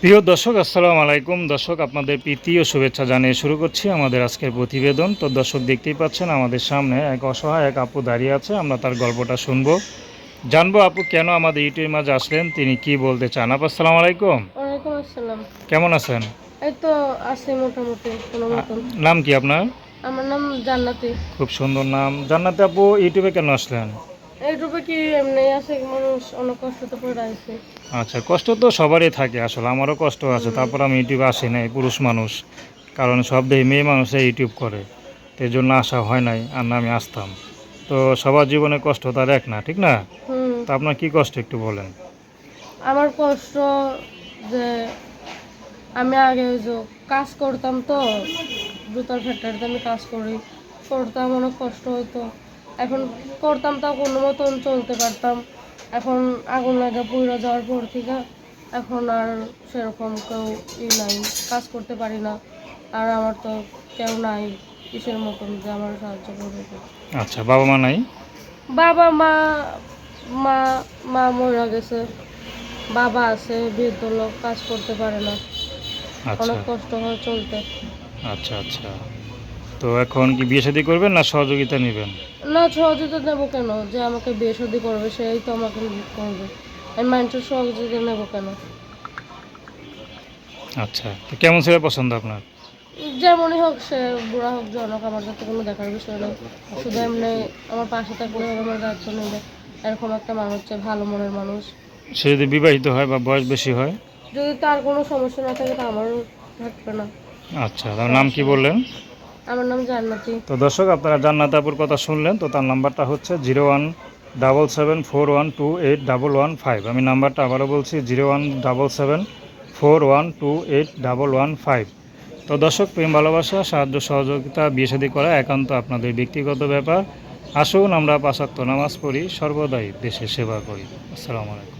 প্রিয় দর্শক আসসালামু আলাইকুম। দর্শক আপনাদের প্রীতি ও শুভেচ্ছা জানিয়ে শুরু করছি আমাদের আজকের প্রতিবেদন। তো দর্শক দেখতেই পাচ্ছেন আমাদের সামনে এক অসহায় এক আপু দাঁড়িয়ে আছে। আমরা তার গল্পটা শুনব। জানব আপু কেন আমাদের ইউটিউবের মাঝে আসলেন? তিনি কি বলতে চান? আপু আসসালামু আলাইকুম। ওয়ালাইকুম আসসালাম। কেমন আছেন? এই তো আছে মোটামুটি কোনো মতন। নাম কি আপনার? আমার নাম জান্নাতি। খুব সুন্দর নাম। জান্নাতে আপু ইউটিউবে কেন আসলেন? এইটুকু কি এমনি আছে মানুষ অনেক পড়ে আছে? আচ্ছা কষ্ট তো সবারই থাকে আসলে আমারও কষ্ট আছে তারপর আমি ইউটিউব আসি নাই পুরুষ মানুষ কারণ সব দেই মেয়ে মানুষে ইউটিউব করে তো এই জন্য আসা হয় নাই আর না আমি আসতাম। তো সবার জীবনে কষ্ট তার এক না ঠিক না? তা আপনার কি কষ্ট একটু বলেন? আমার কষ্ট যে আমি আগে ওই যে কাজ করতাম তো জুতার ফ্যাক্টরিতে আমি কাজ করি করতাম অনেক কষ্ট হতো এখন করতাম তাও কোনো মতন চলতে পারতাম। এখন আগুন লাগা পুড়ে যাওয়ার পর থেকে এখন আর সেরকম কেউ ই নাই কাজ করতে পারি না। আর আমার তো কেউ নাই কিসের মতন যে আমার সাহায্য করবে। আচ্ছা বাবা মা নাই? বাবা মা মা মা মরে গেছে। বাবা আছে বৃদ্ধ লোক কাজ করতে পারে না। আচ্ছা। অনেক কষ্ট হয় চলতে। আচ্ছা আচ্ছা। তো এখন কি বিয়ে শাদী করবেন না সহযোগিতা নেবেন? না সহযোগিতা নেব কেন? যে আমাকে বিয়ে করবে সেই তো আমাকে করবে। আমি মানুষের সহযোগিতা নেব কেন? আচ্ছা তো কেমন ছেলে পছন্দ আপনার? যেমনই হোক সে বুড়া হোক জনক আমার যাতে কোনো দেখার বিষয় নেই। শুধু এমনি আমার পাশে থাকলে আমার দায়িত্ব নেবে এরকম একটা মানুষ চাই ভালো মনের মানুষ। সে যদি বিবাহিত হয় বা বয়স বেশি হয়? যদি তার কোনো সমস্যা না থাকে তা আমারও থাকবে না। আচ্ছা তার নাম কি বললেন? আমার নাম জান্নাতি। তো দর্শক, আপনারা জান্নাত আপুর কথা শুনলেন, তো তার নাম্বারটা হচ্ছে zero one double seven four one two eight double one five. আমি নাম্বারটা আবারও বলছি, zero one double seven four one two eight double one five. তো দর্শক, প্রেম, ভালোবাসা, সাহায্য, সহযোগিতা, বিয়ে শাদী করা একান্ত আপনাদের ব্যক্তিগত ব্যাপার। আসুন, আমরা পাশাক্ত নামাজ পড়ি, সর্বদাই দেশে সেবা করি। আসসালামু আলাইকুম।